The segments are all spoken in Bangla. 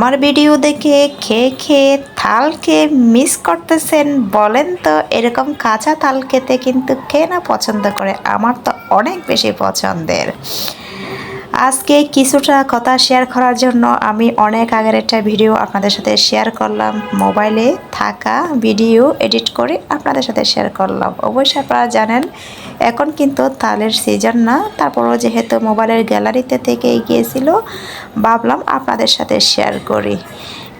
আমার ভিডিও দেখে খেয়ে খেয়ে থালকে মিস করতেছেন বলেন তো, এরকম কাঁচা থাল খেতে কিন্তু কে না পছন্দ করে, আমার তো অনেক বেশি পছন্দের। আজকে কিছুটা কথা শেয়ার করার জন্য আমি অনেক আগের একটা ভিডিও আপনাদের সাথে শেয়ার করলাম, মোবাইলে থাকা ভিডিও এডিট করে আপনাদের সাথে শেয়ার করলাম। অবশ্যই আপনারা জানেন এখন কিন্তু তালের সিজন না। তারপরও যেহেতু মোবাইলের গ্যালারিতে থেকে গিয়েছিল ভাবলাম আপনাদের সাথে শেয়ার করি।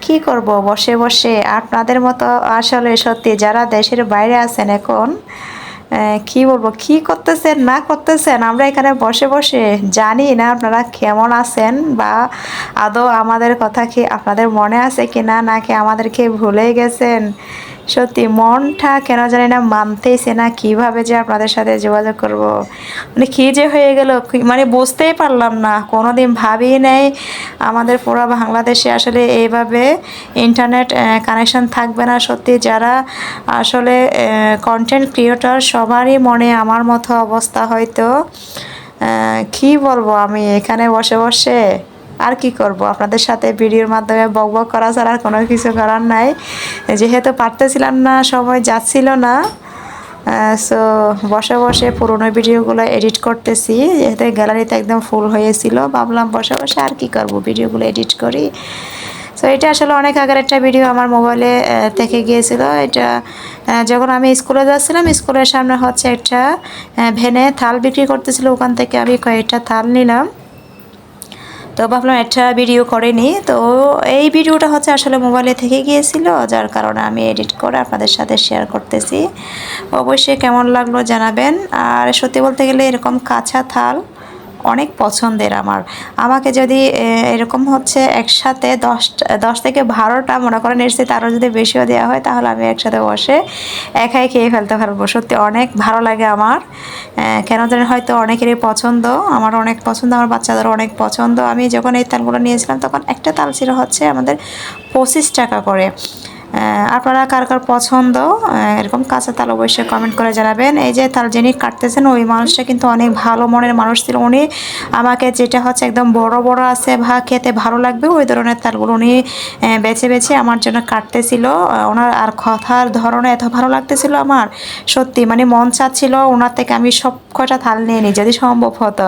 কি করব? বসে বসে আপনাদের মতো আসলে সত্যি যারা দেশের বাইরে আছেন এখন কি বলব? কি করতেছেন, না করতেছেন? আমরা এখানে বসে বসে জানি না আপনারা কেমন আছেন বা আদৌ আমাদের কথা কি আপনাদের মনে আছে কি না নাকি আমাদেরকে ভুলে গেছেন? সত্যি, মনটা কেন জানি না মানতেইছে না, কীভাবে যে আপনাদের সাথে যোগাযোগ করব। মানে কি যে হয়ে গেল মানে বুঝতেই পারলাম না। কোনো দিন ভাবিই নেই আমাদের পুরো বাংলাদেশে আসলে এইভাবে ইন্টারনেট কানেকশন থাকবে না। সত্যি যারা আসলে কন্টেন্ট ক্রিয়েটর সবারই মনে আমার মতো অবস্থা হয়তো কি বলব আমি এখানে বসে বসে? আর কি করব? আপনাদের সাথে ভিডিওর মাধ্যমে বক বক করা ছাড়া আর কোনো কিছু করার নাই। যেহেতু পারতেছিলাম না, সময় যাচ্ছিল না সো বসে বসে পুরোনো ভিডিওগুলো এডিট করতেছি। যেহেতু গ্যালারিতে একদম ফুল হয়েছিল, ভাবলাম বসে বসে আর কি করব, ভিডিওগুলো এডিট করি। সো এটা আসলে অনেক আগের একটা ভিডিও আমার মোবাইলে থেকে গিয়েছিল। এটা যখন আমি স্কুলে যাচ্ছিলাম, স্কুলের সামনে হচ্ছে একটা ভেনে থাল বিক্রি করতেছিল। ওখান থেকে আমি কয়েকটা থাল নিলাম। তো ভাবলাম একটা ভিডিও করেনি তো এই ভিডিওটা হচ্ছে আসলে মোবাইলে থেকে গিয়েছিল, যার কারণে আমি এডিট করে আপনাদের সাথে শেয়ার করতেছি। অবশ্যই কেমন লাগল জানাবেন। আর সত্যি বলতে গেলে এরকম কাঁচা থাল অনেক পছন্দের আমার। আমাকে যদি এরকম হচ্ছে একসাথে দশটা দশ থেকে বারোটা মনে করেন এর তারও যদি বেশিও দেওয়া হয়, তাহলে আমি একসাথে বসে একাই খেয়ে ফেলতে পারব। সত্যি অনেক ভালো লাগে আমার। কেন জানি হয়তো অনেকেরই পছন্দ, আমার অনেক পছন্দ, আমার বাচ্চাদের অনেক পছন্দ। আমি যখন এই তালগুলো নিয়েছিলাম, তখন একটা তাল ছিল হচ্ছে আমাদের পঁচিশ টাকা করে। আপনারা কার কার পছন্দ এরকম কাঁচা তাল অবশ্যই কমেন্ট করে জানাবেন। এই যে তাল যিনি কাটতেছেন, ওই মানুষটা কিন্তু অনেক ভালো মনের মানুষ ছিল। উনি আমাকে যেটা হচ্ছে একদম বড় বড় আছে বা খেতে ভালো লাগবে, ওই ধরনের তালগুলো উনি বেছে বেছে আমার জন্য কাটতেছিল। ওনার আর কথার ধরনে এত ভালো লাগতেছিল আমার। সত্যি মানে মন চাচ্ছিল ওনার থেকে আমি সব কটা থাল নিয়ে নিই, যদি সম্ভব হতো।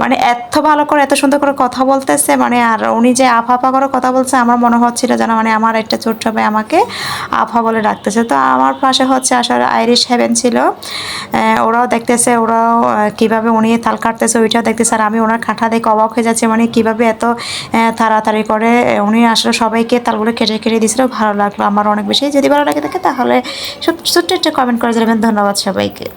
মানে এত ভালো করে, এত সুন্দর করে কথা বলতেছে মানে আর উনি যে আফা আফা করে কথা বলছে, আমার মনে হচ্ছিল যেন মানে আমার একটা ছোট্ট ভাই আমাকে আফা বলে ডাকতেছে। তো আমার পাশে হচ্ছে আসলে আইরিশ হেভেন ছিল। ওরাও দেখতেছে, ওরাও কীভাবে উনি থাল কাটতেছে ওইটাও দেখতেছে। আর আমি ওনার কাঁঠা দেখে অবাক হয়ে যাচ্ছে মানে কীভাবে এত তাড়াতাড়ি করে উনি আসলে সবাইকে তালগুলো কেটে কেটে দিয়েছিল। ভালো লাগল আমার অনেক বেশি। যদি ভালো লাগে থাকে তাহলে ছোট্ট একটা কমেন্ট করে যাবেন ধন্যবাদ সবাইকে।